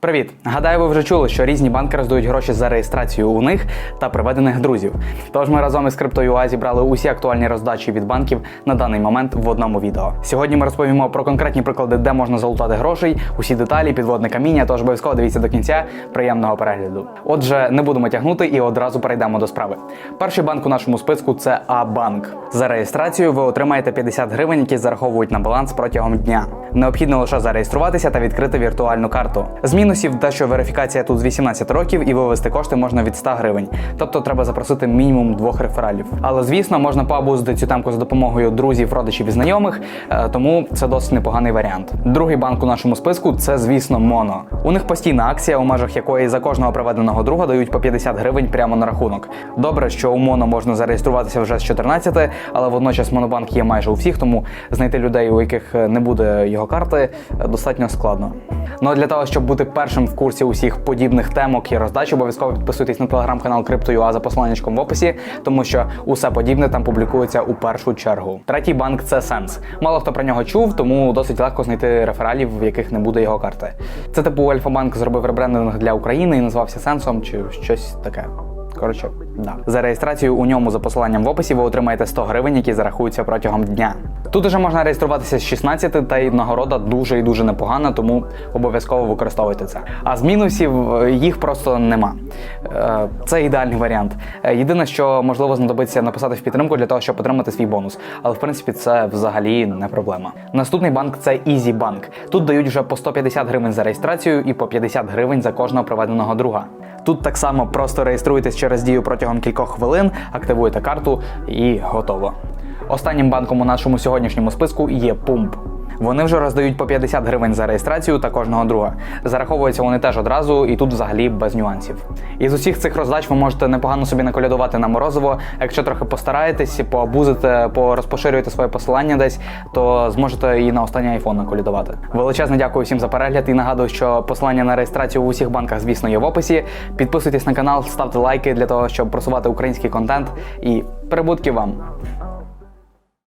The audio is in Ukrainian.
Привіт! Гадаю, ви вже чули, що різні банки роздають гроші за реєстрацію у них та приведених друзів. Тож ми разом із Crypto.ua зібрали усі актуальні роздачі від банків на даний момент в одному відео. Сьогодні ми розповімо про конкретні приклади, де можна залутати грошей, усі деталі, підводне каміння. Тож обов'язково дивіться до кінця приємного перегляду. Отже, не будемо тягнути і одразу перейдемо до справи. Перший банк у нашому списку це А-банк. За реєстрацію ви отримаєте 50 гривень, які зараховують на баланс протягом дня. Необхідно лише зареєструватися та відкрити віртуальну карту. З мінусів те, що верифікація тут з 18 років і вивести кошти можна від 100 гривень. Тобто треба запросити мінімум двох рефералів. Але звісно, можна поабузити цю темку за допомогою друзів, родичів і знайомих, е, тому це досить непоганий варіант. Другий банк у нашому списку це, звісно, Моно. У них постійна акція, у межах якої за кожного проведеного друга дають по 50 гривень прямо на рахунок. Добре, що у Моно можна зареєструватися вже з 14, але водночас Монобанк є майже у всіх, тому знайти людей, у яких е, не буде його карти, е, достатньо складно. Ну а для того, щоб бути першим в курсі усіх подібних темок і роздач, обов'язково підписуйтесь на телеграм-канал Crypto.ua за посиланнячком в описі, тому що усе подібне там публікується у першу чергу. Третій банк це Sense. Мало хто про нього чув, тому досить легко знайти рефералів, в яких не буде його карти. Це типу Альфа-банк зробив ребрендинг для України і назвався Сенсом чи щось таке. Коротше, да. За реєстрацію у ньому за посиланням в описі ви отримаєте 100 гривень, які зарахуються протягом дня. Тут уже можна реєструватися з 16, та й нагорода дуже і дуже непогана, тому обов'язково використовуйте це. А з мінусів е, їх просто нема. Е, Це ідеальний варіант. Е, Єдине, що можливо знадобиться написати в підтримку для того, щоб отримати свій бонус. Але в принципі це взагалі не проблема. Наступний банк це EasyBank. Тут дають вже по 150 гривень за реєстрацію і по 50 гривень за кожного проведеного друга. Тут так само просто реєструєтесь через дію протягом кількох хвилин, активуєте карту і готово. Останнім банком у нашому сьогоднішньому списку є Pump. Вони вже роздають по 50 гривень за реєстрацію та кожного друга. Зараховуються вони теж одразу, і тут взагалі без нюансів. Із усіх цих роздач ви можете непогано собі наколядувати на морозиво. Якщо трохи постараєтесь, поабузите, порозпоширюєте своє посилання десь, то зможете і на останній айфон наколядувати. Величезне дякую всім за перегляд і нагадую, що посилання на реєстрацію в усіх банках, звісно, є в описі. Підписуйтесь на канал, ставте лайки для того, щоб просувати український контент. І прибутків вам!